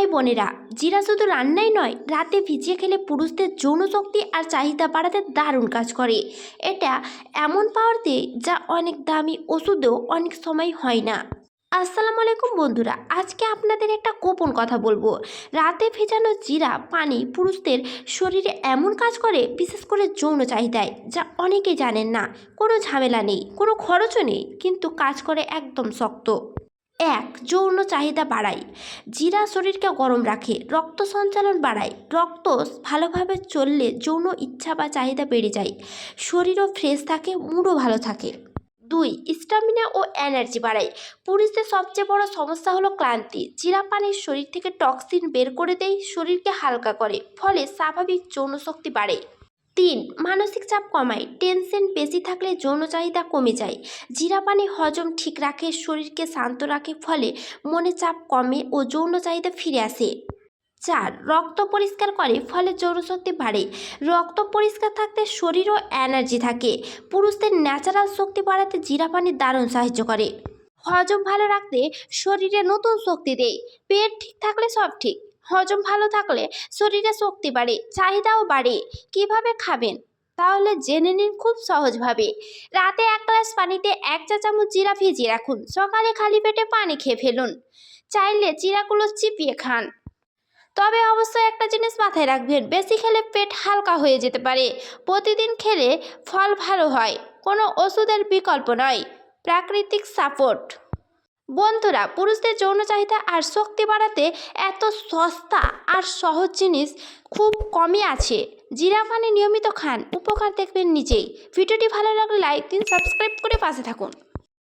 ভাই বোনেরা, জিরা শুধু রান্নাই নয়, রাতে ভিজিয়ে খেলে পুরুষদের যৌন শক্তি আর চাহিদা বাড়াতে দারুণ কাজ করে। এটা এমন পাওয়ার দেয় যা অনেক দামি ওষুধেও অনেক সময় হয় না। আসসালামু আলাইকুম বন্ধুরা, আজকে আপনাদের একটা গোপন কথা বলব। রাতে ভেজানো জিরা পানি পুরুষদের শরীরে এমন কাজ করে, বিশেষ করে যৌন চাহিদায়, যা অনেকে জানেন না। কোনো ঝামেলা নেই, কোনো খরচও নেই, কিন্তু কাজ করে একদম শক্ত। এক, যৌন চাহিদা বাড়ায়। জিরা শরীরকে গরম রাখে, রক্ত সঞ্চালন বাড়ায়। রক্ত ভালোভাবে চললে যৌন ইচ্ছা বা চাহিদা বেড়ে যায়। শরীরও ফ্রেশ থাকে মুডও ভালো থাকে। দুই স্টামিনা ও এনার্জি বাড়ায়। পুরুষদের সবচেয়ে বড় সমস্যা হলো ক্লান্তি। জিরা পানির শরীর থেকে টক্সিন বের করে দেয়, শরীরকে হালকা করে। ফলে স্বাভাবিক যৌন শক্তি বাড়ে। তিন, মানসিক চাপ কমায়। টেনশন বেশি থাকলে যৌন চাহিদা কমে যায়। জিরা পানি হজম ঠিক রাখে, শরীরকে শান্ত রাখে, ফলে মনে চাপ কমে ও যৌন চাহিদা ফিরে আসে। চার, রক্ত পরিষ্কার করে, ফলে যৌনশক্তি বাড়ে। রক্ত পরিষ্কার থাকতে শরীরও এনার্জি থাকে। পুরুষদের ন্যাচারাল শক্তি বাড়াতে জিরা পানি দারুণ সাহায্য করে। হজম ভালো রাখতে শরীরে নতুন শক্তি দেয়। পেট ঠিক থাকলে সব ঠিক। হজম ভালো থাকলে শরীরে শক্তি বাড়ে, চাহিদাও বাড়ে। কীভাবে খাবেন? তাহলে জেনে নিন খুব সহজভাবে। রাতে এক গ্লাস পানিতে এক চা চামচ জিরা ভিজিয়ে রাখুন। সকালে খালি পেটে পানি খেয়ে ফেলুন। চাইলে জিরাগুলো চিপিয়ে খান। তবে অবশ্যই একটা জিনিস মাথায় রাখবেন, বেশি খেলে পেট হালকা হয়ে যেতে পারে। প্রতিদিন খেলে ফল ভালো হয়, কোনো ওষুধের বিকল্প নয়। প্রাকৃতিক সাপোর্ট। বন্ধুরা, পুরুষদের যৌন চাহিদা আর শক্তি বাড়াতে এত সস্তা আর সহজ জিনিস খুব কমই আছে। জিরা পানি নিয়মিত খান, উপকার দেখবেন নিজেই। ভিডিওটি ভালো লাগলে লাইক দিন, সাবস্ক্রাইব করে পাশে থাকুন।